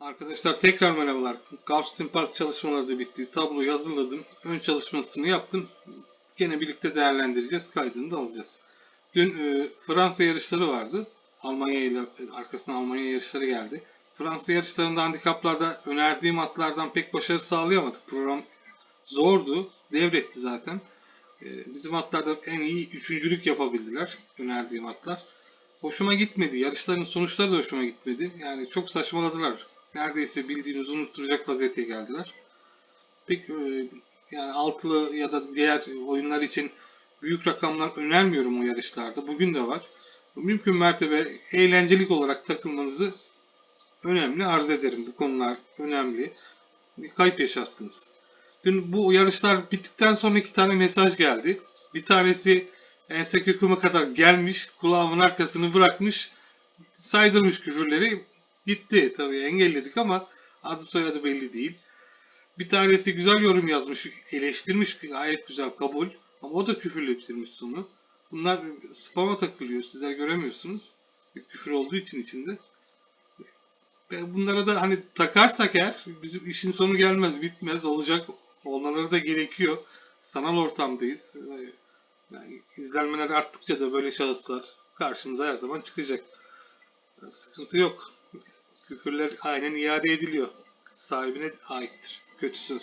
Arkadaşlar tekrar merhabalar. Gulfstream Park çalışmaları da bitti. Tabloyu hazırladım. Ön çalışmasını yaptım. Gene birlikte değerlendireceğiz. Kaydını da alacağız. Dün e, Fransa yarışları vardı. Almanya ile arkasından Almanya yarışları geldi. Fransa yarışlarında handikaplarda önerdiğim atlardan pek başarı sağlayamadık. Program zordu. Devretti zaten. E, bizim atlarda en iyi üçüncülük yapabildiler. Önerdiğim atlar. Hoşuma gitmedi. Yarışların sonuçları da hoşuma gitmedi. Yani çok saçmaladılar. Neredeyse bildiğinizi unutturacak vaziyete geldiler. Pek e, yani altılı ya da diğer oyunlar için büyük rakamlar önermiyorum o yarışlarda. Bugün de var. Mümkün mertebe eğlencelik olarak takılmanızı önemli arz ederim. Bu konular önemli. Kayıp yaşarsınız. Dün bu yarışlar bittikten sonra iki tane mesaj geldi. Bir tanesi ense köküme kadar gelmiş, kulağımın arkasını bırakmış, saydırmış küfürleri. Gitti tabii engelledik ama adı soyadı belli değil. Bir tanesi güzel yorum yazmış, eleştirmiş gayet güzel kabul. Ama o da küfürle bitirmiş sonu. Bunlar spama takılıyor, sizler göremiyorsunuz. Küfür olduğu için içinde. Bunlara da hani takarsak eğer bizim işin sonu gelmez, bitmez, olacak. Olmaları da gerekiyor. Sanal ortamdayız. Yani izlenmeler arttıkça da böyle şahıslar karşımıza her zaman çıkacak. Sıkıntı yok. Küfürler aynen iade ediliyor. Sahibine aittir. Kötü söz.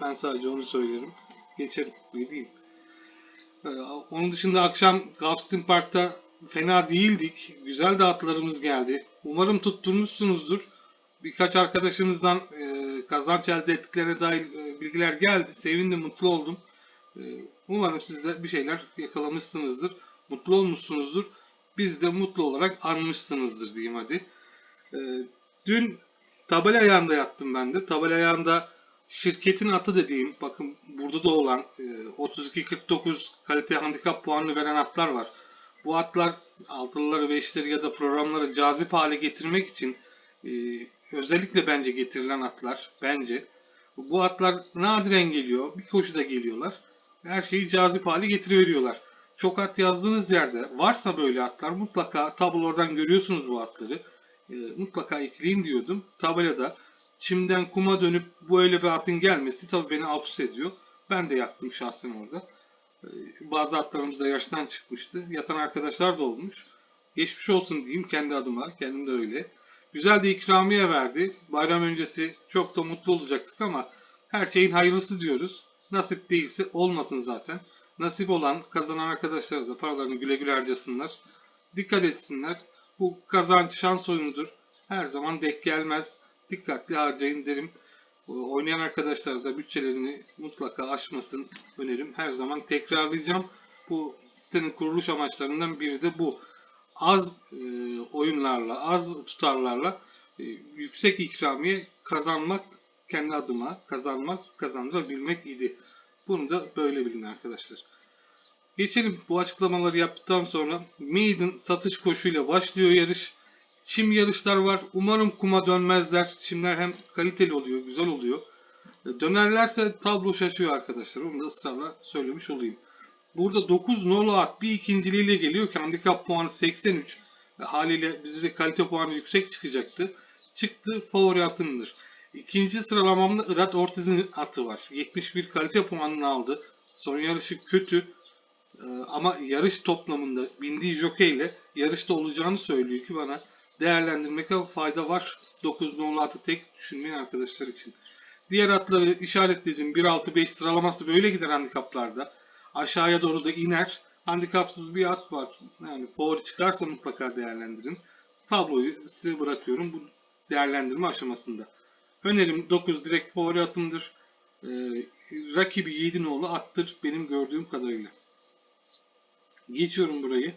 Ben sadece onu söylerim. Ne diyeyim. Ee, Onun dışında akşam Gulfstream Park'ta fena değildik. Güzel de atlarımız geldi. Umarım tutturmuşsunuzdur. Birkaç arkadaşımızdan e, kazanç elde ettiklerine dair e, bilgiler geldi. Sevindim, mutlu oldum. E, Umarım siz de bir şeyler yakalamışsınızdır. Mutlu olmuşsunuzdur. Biz de mutlu olarak anmışsınızdır diyeyim hadi. E, Dün tabela ayağında yattım ben de. Tabela ayağında şirketin atı dediğim, bakın burada da olan e, 32-49 kalite handikap puanını veren atlar var. Bu atlar altılıları, beşleri ya da programları cazip hale getirmek için e, özellikle bence getirilen atlar. Bence. Bu atlar nadiren geliyor. Bir koşuda geliyorlar. Her şeyi cazip hale getiriveriyorlar. Çok at yazdığınız yerde varsa böyle atlar mutlaka tablolardan görüyorsunuz bu atları. E, mutlaka ekleyin diyordum. Tabelada çimden kuma dönüp böyle bir atın gelmesi tabii beni abs ediyor. Ben de yattım şahsen orada. E, bazı atlarımız da yaştan çıkmıştı. Yatan arkadaşlar da olmuş. Geçmiş olsun diyeyim kendi adıma. Kendim de öyle. Güzel de ikramiye verdi. Bayram öncesi çok da mutlu olacaktık ama her şeyin hayırlısı diyoruz. Nasip değilse olmasın zaten. Nasip olan kazanan arkadaşlar da paralarını güle güle harcasınlar. Dikkat etsinler. Bu kazanç şans oyunudur. Her zaman denk gelmez. Dikkatli harcayın derim. Oynayan arkadaşlar da bütçelerini mutlaka aşmasın önerim. Her zaman tekrarlayacağım. Bu sitenin kuruluş amaçlarından biri de bu. Az e, oyunlarla, az tutarlarla e, yüksek ikramiye kazanmak kendi adıma kazanmak, kazandırabilmek idi. Bunu da böyle bilin arkadaşlar. Geçelim bu açıklamaları yaptıktan sonra Maiden satış koşuyla başlıyor yarış. Çim yarışlar var. Umarım kuma dönmezler. Çimler hem kaliteli oluyor, güzel oluyor. E, Dönerlerse tablo şaşıyor arkadaşlar. Onu da ısrarla söylemiş olayım. Burada 9 nolu at bir ikinciliğiyle geliyor ki handikap puanı 83. E, Haliyle bizde de kalite puanı yüksek çıkacaktı. Çıktı favori atımdır. İkinci sıralamamda Irat Ortiz'in atı var. 71 kalite puanını aldı. Son yarışı kötü. Ee, ama yarış toplamında bindiği jockey ile yarışta olacağını söylüyor ki bana değerlendirmekte fayda var. 9 nolu atı tek düşünmeyen arkadaşlar için. Diğer atları işaretledim. 1-6-5 sıralaması böyle gider handikaplarda. Aşağıya doğru da iner. Handikapsız bir at var. Yani favori çıkarsa mutlaka değerlendirin. Tabloyu size bırakıyorum bu değerlendirme aşamasında. Önerim 9 direkt favori atımdır. Ee, rakibi 7 nolu attır benim gördüğüm kadarıyla. Geçiyorum burayı.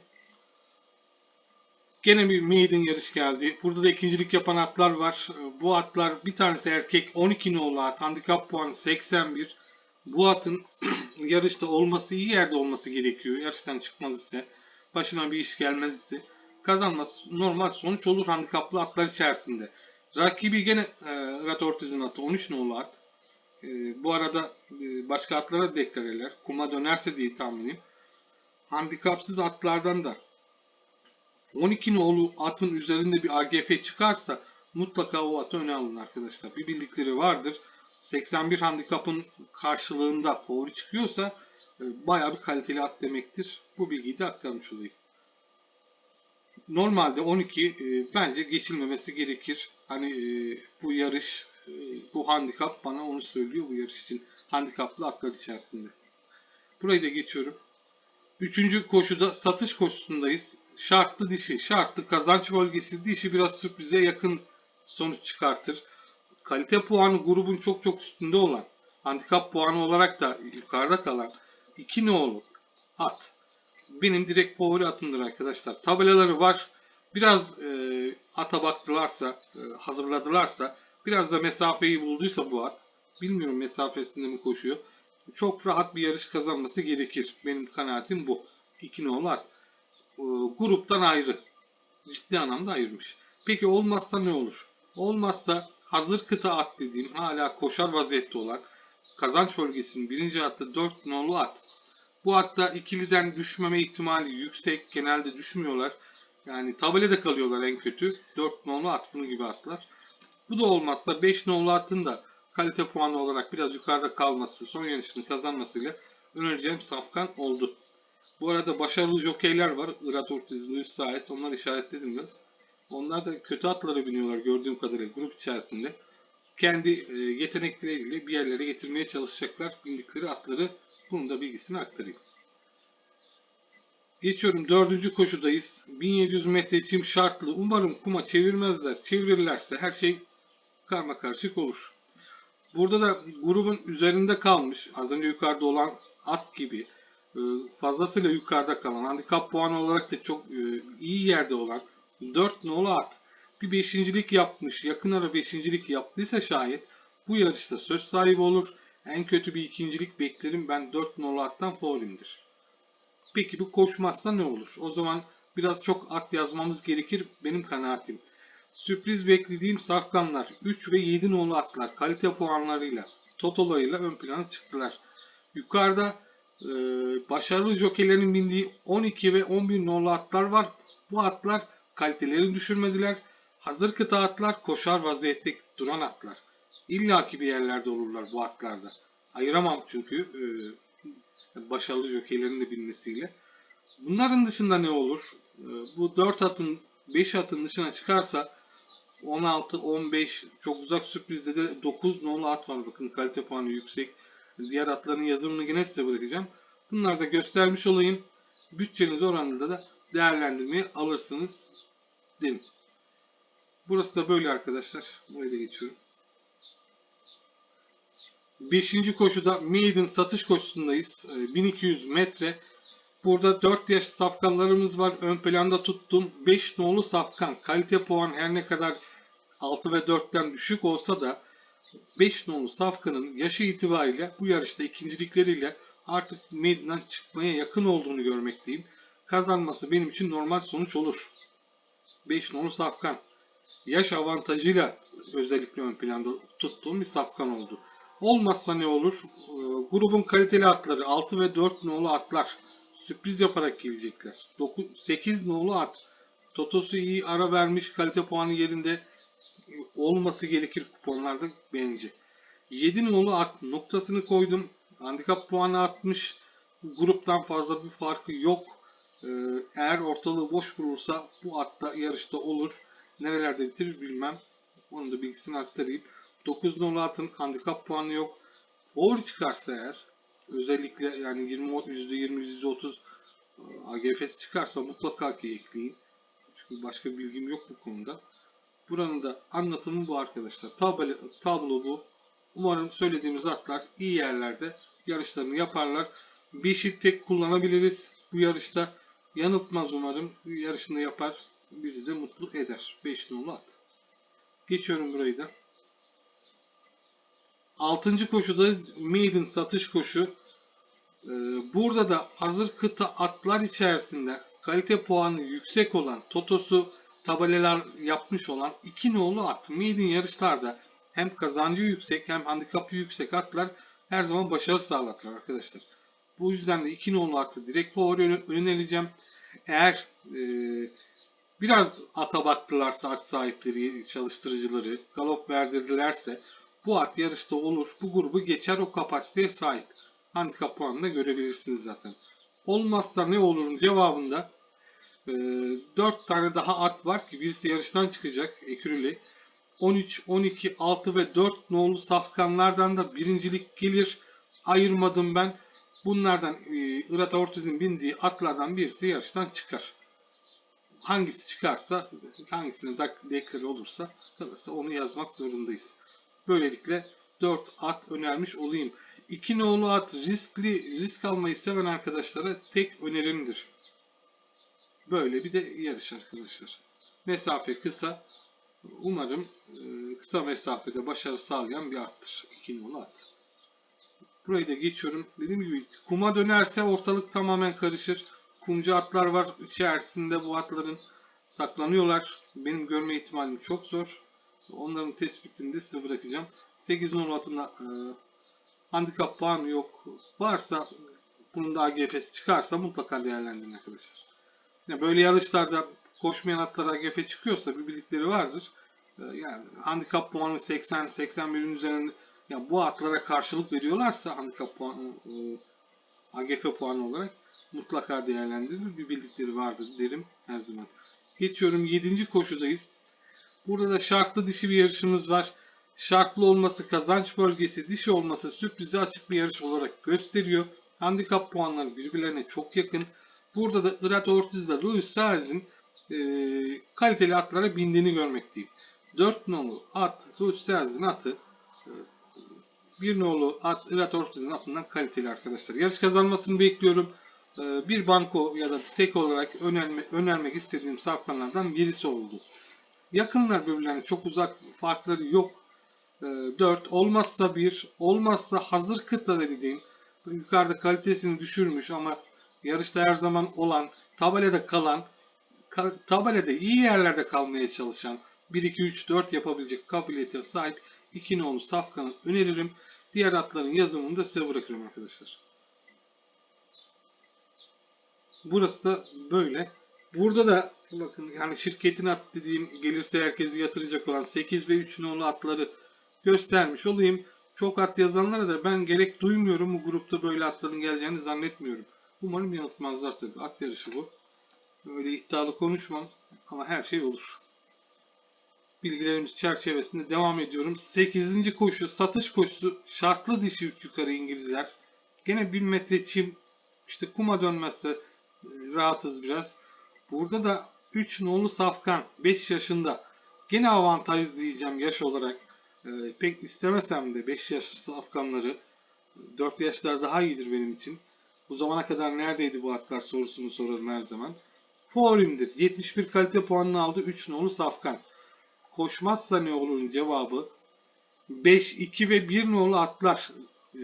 Gene bir maiden yarış geldi. Burada da ikincilik yapan atlar var. Ee, Bu atlar bir tanesi erkek 12 nolu at. Handikap puanı 81. Bu atın yarışta olması iyi yerde olması gerekiyor. Yarıştan çıkmaz ise başına bir iş gelmez ise kazanması normal sonuç olur handikaplı atlar içerisinde. Rakibi gene e, Rat Ortiz'in atı 13 nolu at. E, bu arada e, başka atlara da deklareler. Kuma dönerse diye tahminim. Handikapsız atlardan da 12 nolu atın üzerinde bir AGF çıkarsa mutlaka o atı öne alın arkadaşlar. Bir bildikleri vardır. 81 handikapın karşılığında favori çıkıyorsa e, bayağı bir kaliteli at demektir. Bu bilgiyi de aktarmış olayım. Normalde 12 e, bence geçilmemesi gerekir. Hani e, bu yarış, e, bu handikap bana onu söylüyor bu yarış için. Handikaplı atlar içerisinde. Burayı da geçiyorum. Üçüncü koşuda satış koşusundayız. Şartlı dişi, şartlı kazanç bölgesi dişi biraz sürprize yakın sonuç çıkartır. Kalite puanı grubun çok çok üstünde olan, handikap puanı olarak da yukarıda kalan iki nolu at. Benim direkt favori atımdır arkadaşlar. Tabelaları var. Biraz e, ata baktılarsa, e, hazırladılarsa, biraz da mesafeyi bulduysa bu at, bilmiyorum mesafesinde mi koşuyor. Çok rahat bir yarış kazanması gerekir. Benim kanaatim bu. İki nolu at. E, gruptan ayrı. Ciddi anlamda ayırmış. Peki olmazsa ne olur? Olmazsa hazır kıta at dediğim hala koşar vaziyette olan kazanç bölgesinin birinci hattı 4 nolu at. Bu hatta ikiliden düşmeme ihtimali yüksek. Genelde düşmüyorlar. Yani tabelede kalıyorlar en kötü. 4 nolu at bunu gibi atlar. Bu da olmazsa 5 nolu atın da kalite puanı olarak biraz yukarıda kalması, son yarışını kazanmasıyla önereceğim safkan oldu. Bu arada başarılı jokeyler var. Irat Ortiz, Luis Saez. Onları işaretledim biraz. Onlar da kötü atlara biniyorlar gördüğüm kadarıyla grup içerisinde. Kendi e, yetenekleriyle bir yerlere getirmeye çalışacaklar bindikleri atları. Bunun da bilgisini aktarayım. Geçiyorum dördüncü koşudayız. 1700 metre çim şartlı. Umarım kuma çevirmezler. Çevirirlerse her şey karma karışık olur. Burada da grubun üzerinde kalmış. Az önce yukarıda olan at gibi e, fazlasıyla yukarıda kalan, handikap puanı olarak da çok e, iyi yerde olan 4 nolu at bir beşincilik yapmış, yakın ara beşincilik yaptıysa şayet bu yarışta söz sahibi olur. En kötü bir ikincilik beklerim. Ben 4 nolu attan favorimdir. Peki bu koşmazsa ne olur? O zaman biraz çok at yazmamız gerekir benim kanaatim. Sürpriz beklediğim safkanlar 3 ve 7 nolu atlar kalite puanlarıyla, totolarıyla ön plana çıktılar. Yukarıda e, başarılı jokeylerin bindiği 12 ve 11 nolu atlar var. Bu atlar kalitelerini düşürmediler. Hazır kıta atlar koşar vaziyette duran atlar. İlla ki bir yerlerde olurlar bu atlarda. Ayıramam çünkü e, başarılı jokeylerin de binmesiyle. Bunların dışında ne olur? E, bu 4 atın 5 atın dışına çıkarsa 16, 15 çok uzak sürprizde de 9 nolu at var. Bakın kalite puanı yüksek. Diğer atların yazımını yine size bırakacağım. Bunları da göstermiş olayım. Bütçeniz oranında da değerlendirmeye alırsınız derim. Burası da böyle arkadaşlar. Buraya da geçiyorum. Beşinci koşuda maiden satış koşusundayız. Ee, 1200 metre. Burada 4 yaş safkanlarımız var. Ön planda tuttum. 5 nolu safkan. Kalite puan her ne kadar 6 ve 4'ten düşük olsa da 5 nolu safkanın yaşı itibariyle bu yarışta ikincilikleriyle artık maiden'dan çıkmaya yakın olduğunu görmekteyim. Kazanması benim için normal sonuç olur. 5 nolu safkan. Yaş avantajıyla özellikle ön planda tuttuğum bir safkan oldu. Olmazsa ne olur? Ee, grubun kaliteli atları 6 ve 4 nolu atlar sürpriz yaparak gelecekler. 9, 8 nolu at. Totosu iyi ara vermiş kalite puanı yerinde olması gerekir kuponlarda bence. 7 nolu at noktasını koydum. Handikap puanı atmış. Gruptan fazla bir farkı yok. Ee, eğer ortalığı boş bulursa bu atta yarışta olur. Nerelerde bitirir bilmem. Onun da bilgisini aktarayım. 9 nolu atın handikap puanı yok. Favori çıkarsa eğer özellikle yani 20 %20 %30 AGF'si çıkarsa mutlaka ki ekleyin. Çünkü başka bilgim yok bu konuda. Buranın da anlatımı bu arkadaşlar. Tablo, tablo bu. Umarım söylediğimiz atlar iyi yerlerde yarışlarını yaparlar. Beşi tek kullanabiliriz bu yarışta. Yanıltmaz umarım. Yarışını yapar. Bizi de mutlu eder. 5 nolu at. Geçiyorum burayı da. Altıncı koşuda maiden satış koşu. Ee, burada da hazır kıta atlar içerisinde kalite puanı yüksek olan Totosu tabelalar yapmış olan iki nolu at maiden yarışlarda hem kazancı yüksek hem handikapı yüksek atlar her zaman başarı sağlatır arkadaşlar. Bu yüzden de iki nolu atı direkt favori önereceğim. Eğer e, biraz ata baktılarsa at sahipleri, çalıştırıcıları, galop verdirdilerse bu at yarışta olur. Bu grubu geçer o kapasiteye sahip. Handikap puanını görebilirsiniz zaten. Olmazsa ne olurun cevabında e, 4 tane daha at var ki birisi yarıştan çıkacak ekürüli. 13, 12, 6 ve 4 nolu safkanlardan da birincilik gelir. Ayırmadım ben. Bunlardan e, Ortiz'in bindiği atlardan birisi yarıştan çıkar. Hangisi çıkarsa, hangisinin dekleri olursa kalırsa onu yazmak zorundayız. Böylelikle 4 at önermiş olayım. 2 nolu at riskli, risk almayı seven arkadaşlara tek önerimdir. Böyle bir de yarış arkadaşlar. Mesafe kısa. Umarım e, kısa mesafede başarı sağlayan bir attır. 2 nolu at. Burayı da geçiyorum. Dediğim gibi kuma dönerse ortalık tamamen karışır. Kumcu atlar var içerisinde bu atların saklanıyorlar. Benim görme ihtimalim çok zor. Onların tespitini de size bırakacağım. 8 nolu atında e, handikap puanı yok. Varsa bunun da AGF'si çıkarsa mutlaka değerlendirin arkadaşlar. Yani böyle yarışlarda koşmayan atlara AGF çıkıyorsa bir bildikleri vardır. Ee, Yani handikap puanı 80-81'in üzerinde yani bu atlara karşılık veriyorlarsa handikap puanı e, AGF puanı olarak mutlaka değerlendirilir. Bir bildikleri vardır derim her zaman. Geçiyorum 7. koşudayız. Burada da şartlı dişi bir yarışımız var. Şartlı olması kazanç bölgesi, dişi olması sürprize açık bir yarış olarak gösteriyor. Handikap puanları birbirlerine çok yakın. Burada da Irat Ortiz ile Luis Saez'in e, kaliteli atlara bindiğini görmekteyim. 4 nolu at, Luis Saez'in atı e, bir nolu at, Irat Ortiz'in atından kaliteli arkadaşlar. Yarış kazanmasını bekliyorum. E, bir banko ya da tek olarak önerme, önermek istediğim safkanlardan birisi oldu. Yakınlar birbirlerine çok uzak farkları yok. 4 olmazsa 1 olmazsa hazır kıta dediğim yukarıda kalitesini düşürmüş ama yarışta her zaman olan tabelada kalan ka- tabelada iyi yerlerde kalmaya çalışan 1 2 3 4 yapabilecek kabiliyete sahip 2 nolu safkanı öneririm. Diğer atların yazımını da size bırakırım arkadaşlar. Burası da böyle. Burada da bakın yani şirketin at dediğim gelirse herkesi yatıracak olan 8 ve 3 nolu atları göstermiş olayım. Çok at yazanlara da ben gerek duymuyorum. Bu grupta böyle atların geleceğini zannetmiyorum. Umarım yanıltmazlar tabii. At yarışı bu. Öyle iddialı konuşmam ama her şey olur. Bilgilerimiz çerçevesinde devam ediyorum. 8. koşu satış koşusu şartlı dişi 3 yukarı İngilizler. Gene 1000 metre çim işte kuma dönmezse e, rahatız biraz. Burada da 3 nolu safkan 5 yaşında. Gene avantaj diyeceğim yaş olarak. Ee, pek istemesem de 5 yaş safkanları 4 yaşlar daha iyidir benim için. Bu zamana kadar neredeydi bu atlar sorusunu sorarım her zaman. Faurim'dir. 71 kalite puanını aldı 3 nolu safkan. Koşmazsa ne olurun cevabı 5, 2 ve 1 nolu atlar. Ee,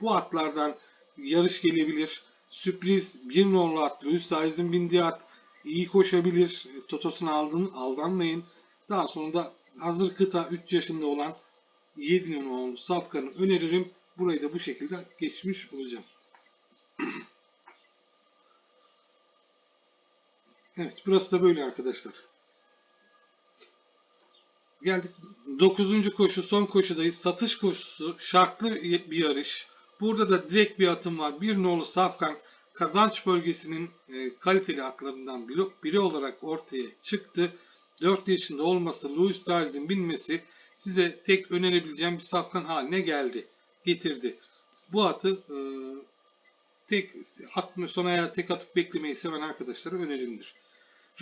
bu atlardan yarış gelebilir. Sürpriz 1 nolu at. Louis Saiz'in bindiği at iyi koşabilir. Totosuna aldın, aldanmayın. Daha sonra da hazır kıta 3 yaşında olan 7 nolu safkanı öneririm. Burayı da bu şekilde geçmiş olacağım. Evet burası da böyle arkadaşlar. Geldik 9. koşu son koşudayız. Satış koşusu şartlı bir yarış. Burada da direkt bir atım var. Bir nolu Safkan kazanç bölgesinin e, kaliteli atlarından biri, olarak ortaya çıktı. 4 yaşında olması, Louis Sales'in binmesi size tek önerebileceğim bir safkan haline geldi. Getirdi. Bu atı e, tek atma son ayağa tek atıp beklemeyi seven arkadaşlara önerimdir.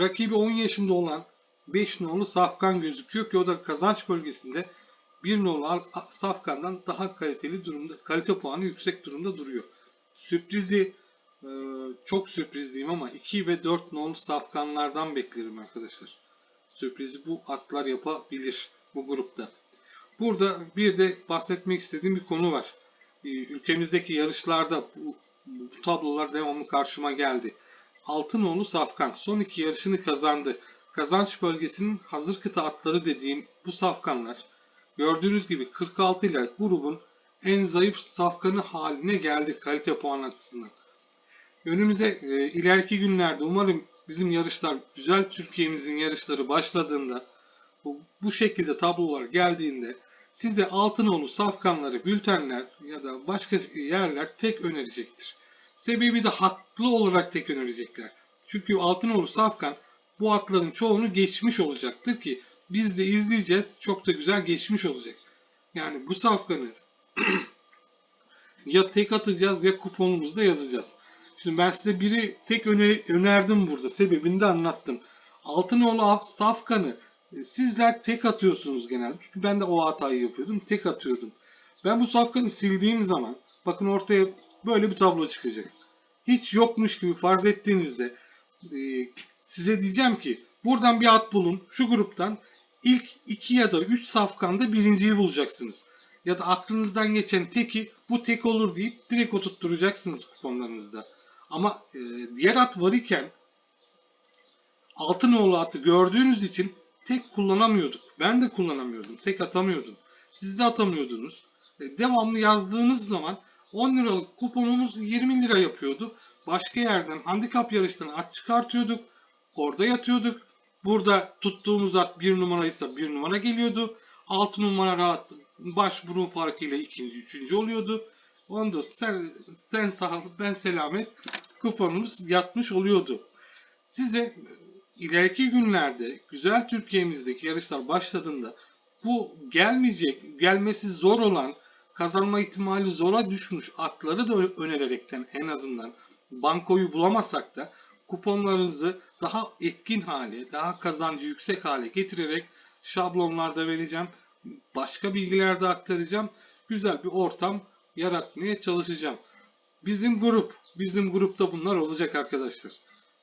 Rakibi 10 yaşında olan 5 nolu Safkan gözüküyor ki o da kazanç bölgesinde 1 nolu Safkan'dan daha kaliteli durumda, kalite puanı yüksek durumda duruyor. Sürprizi e, çok sürpriz diyeyim ama 2 ve 4 nolu Safkanlardan beklerim arkadaşlar. Sürprizi bu atlar yapabilir bu grupta. Burada bir de bahsetmek istediğim bir konu var. E, Ülkemizdeki yarışlarda bu, bu tablolar devamlı karşıma geldi. Altınoğlu Safkan son iki yarışını kazandı. Kazanç bölgesinin hazır kıta atları dediğim bu safkanlar gördüğünüz gibi 46 ile grubun en zayıf safkanı haline geldi kalite puan açısından. Önümüze e, ileriki günlerde umarım bizim yarışlar, güzel Türkiye'mizin yarışları başladığında bu, bu şekilde tablolar geldiğinde size Altınoğlu safkanları, bültenler ya da başka yerler tek önerecektir. Sebebi de haklı olarak tek önerecekler. Çünkü Altınoğlu safkan bu atların çoğunu geçmiş olacaktır ki biz de izleyeceğiz. Çok da güzel geçmiş olacak. Yani bu safkanı ya tek atacağız ya kuponumuzda yazacağız. Şimdi ben size biri tek öne- önerdim burada. Sebebini de anlattım. Altınoğlu Af- Safkan'ı e, sizler tek atıyorsunuz genelde. Çünkü ben de o hatayı yapıyordum. Tek atıyordum. Ben bu Safkan'ı sildiğim zaman bakın ortaya böyle bir tablo çıkacak. Hiç yokmuş gibi farz ettiğinizde e, size diyeceğim ki buradan bir at bulun. Şu gruptan ilk iki ya da üç safkanda birinciyi bulacaksınız. Ya da aklınızdan geçen teki bu tek olur deyip direkt oturtturacaksınız kuponlarınızda. Ama e, diğer at var iken Altınoğlu atı gördüğünüz için tek kullanamıyorduk. Ben de kullanamıyordum. Tek atamıyordum. Siz de atamıyordunuz. E, devamlı yazdığınız zaman 10 liralık kuponumuz 20 lira yapıyordu. Başka yerden handikap yarıştan at çıkartıyorduk. Orada yatıyorduk. Burada tuttuğumuz at 1 numaraysa 1 numara geliyordu. 6 numara rahat baş burun farkıyla ikinci, üçüncü oluyordu. Onda sen, sen sağlık ben selamet kuponumuz yatmış oluyordu. Size ileriki günlerde güzel Türkiye'mizdeki yarışlar başladığında bu gelmeyecek, gelmesi zor olan, kazanma ihtimali zora düşmüş atları da önererekten en azından bankoyu bulamasak da kuponlarınızı daha etkin hale, daha kazancı yüksek hale getirerek şablonlarda vereceğim. Başka bilgiler de aktaracağım. Güzel bir ortam yaratmaya çalışacağım. Bizim grup, bizim grupta bunlar olacak arkadaşlar.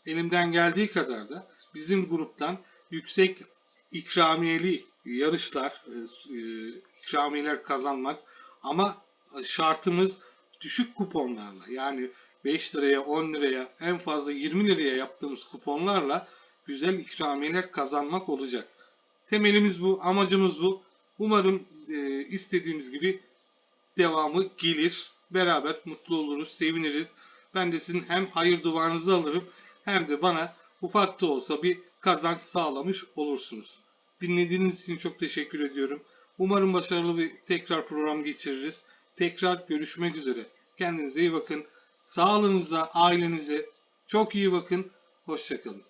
Elimden geldiği kadar da bizim gruptan yüksek ikramiyeli yarışlar, e, e, ikramiyeler kazanmak ama şartımız düşük kuponlarla yani 5 liraya 10 liraya en fazla 20 liraya yaptığımız kuponlarla güzel ikramiyeler kazanmak olacak. Temelimiz bu, amacımız bu. Umarım e, istediğimiz gibi devamı gelir. Beraber mutlu oluruz, seviniriz. Ben de sizin hem hayır duanızı alırım hem de bana ufak da olsa bir kazanç sağlamış olursunuz. Dinlediğiniz için çok teşekkür ediyorum. Umarım başarılı bir tekrar program geçiririz. Tekrar görüşmek üzere. Kendinize iyi bakın. Sağlığınıza, ailenize çok iyi bakın. Hoşçakalın.